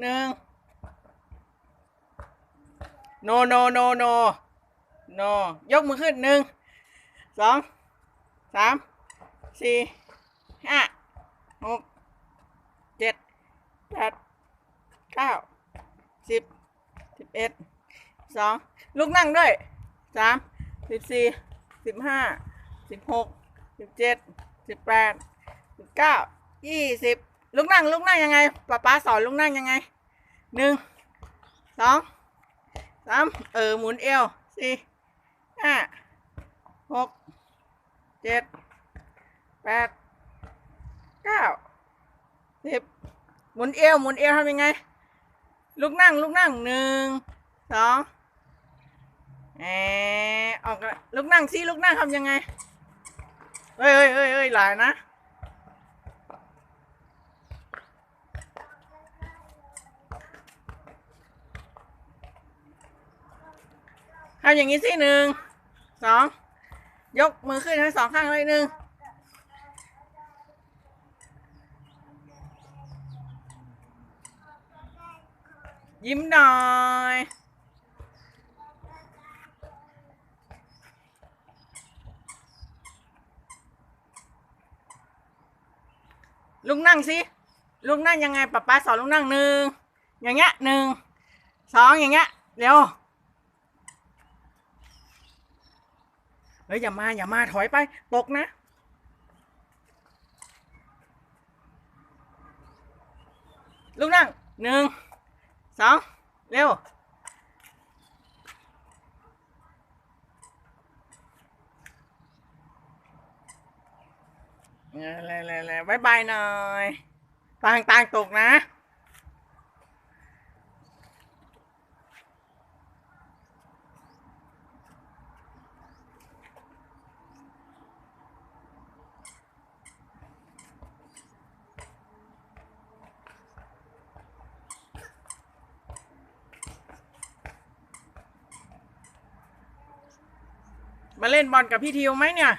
หนึ่งโนโนโนโนโนยกมือขึ้นหนึ่งสองสามสี่ห้าหกเจ็ดแปดเก้าสิบสิบเอ็ดสองลุกนั่งด้วยสามสิบสี่สิบห้าสิบหกสิบเจ็ดสิบแปดสิบเก้ายี่สิบ ลุกนั่งลุกนั่งยังไงป๊าป๊าสอนลุกนั่งยังไงหนึ่งสองสามเออหมุนเอวสี่ห้าหกเจ็ดแปดเก้าสิบหมุนเอวหมุนเอวทำยังไง ลุกนั่งลุกนั่งหนึ่งสองแอบออกละลุกนั่งสิลุกนั่งทำยังไงเฮ้ยเฮ้ยเฮ้ยเฮ้ยหลายนะ ทำอย่างนี้สิหนึ่งสองยกมือขึ้นทั้งสองข้างเลยหนึ่งยิ้มหน่อย ลุงนั่งสิลุงนั่งยังไงป๊าป๊าสอนลุงนั่งหนึ่งอย่างเงี้ยหนึ่งสองอย่างเงี้ยเร็ว เฮ้ยอย่ามาอย่ามาถอยไปตกนะลูกนั่งหนึ่งสองเร็วเร็วเร็วเร็วเร็วบายบายหน่อยต่างต่างตกนะ มาเล่นบอลกับพี่ทิวไหมเนี่ย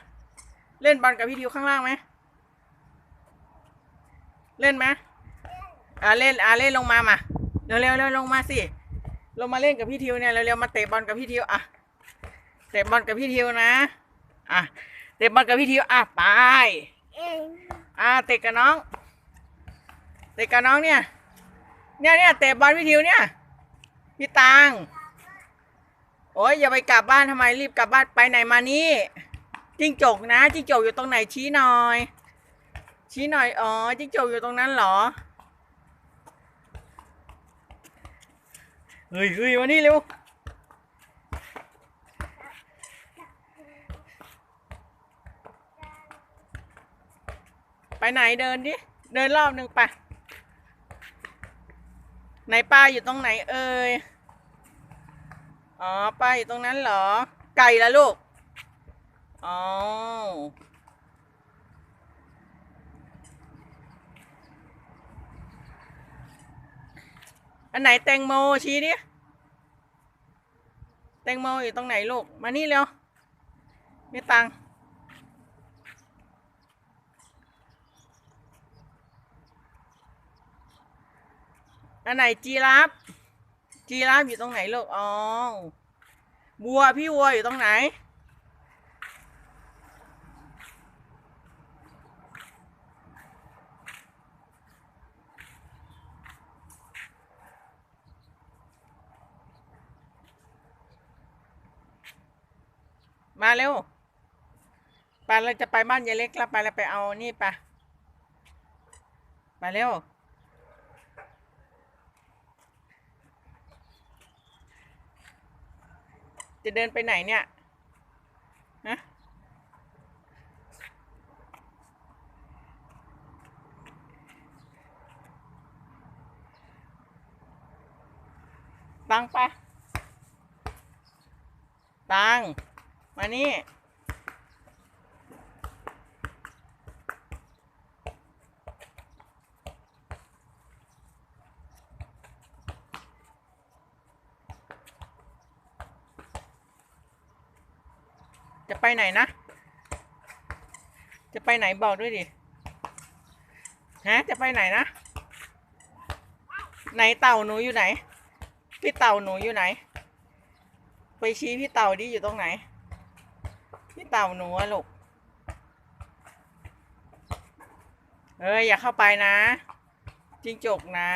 เล่นบอลกับพี่ทิวข้างล่างไหม เล่นไหมอ่าเล่นอ่าเล่นลงมามา เร็วเร็วเร็วลงมาสิ ลงมาเล่นกับพี่ทิวเนี่ยเร็วเร็วมาเตะบอลกับพี่ทิวอะ เตะบอลกับพี่ทิวนะ อะ เตะบอลกับพี่ทิวอะไป อะเตะกับน้อง เตะกับน้องเนี่ย เนี่ยเนี่ยเตะบอลพี่ทิวเนี่ย พี่ตัง โอ้ยอย่าไปกลับบ้านทำไมรีบกลับบ้านไปไหนมานี่จิ้งจกนะจิ้งจกอยู่ตรงไหนชี้หน่อย ชี้หน่อยอ๋อจิ้งจกอยู่ตรงนั้นเหรอเฮ้ยเฮ้ยมานี่เร็วไปไหนเดินดิเดินรอบหนึ่งไปไหนป้าอยู่ตรงไหนเอ่ย อ๋อป้าอยู่ตรงนั้นเหรอ ไก่ละลูก อ๋อ อันไหนแตงโมชี้ดิแตงโมอยู่ตรงไหนลูก มานี่เร็วมีตังอันไหนจีราฟ จีราฟอยู่ตรงไหนลูก อ๋อ บัวพี่วัวอยู่ตรงไหน มาเร็วไปเราจะไปบ้านยายเล็กแล้วไปเราไปเอานี่ไปไปเร็ว จะเดินไปไหนเนี่ยฮะตังปะตังมานี่ จะไปไหนนะ จะไปไหนบอกด้วยดิ ฮะ จะไปไหนนะ ไหนเต่าหนูอยู่ไหน พี่เต่าหนูอยู่ไหน ไปชี้พี่เต่าดิอยู่ตรงไหน พี่เต่าหนูอะลูก เอ้ยอย่าเข้าไปนะ จิงจกนะ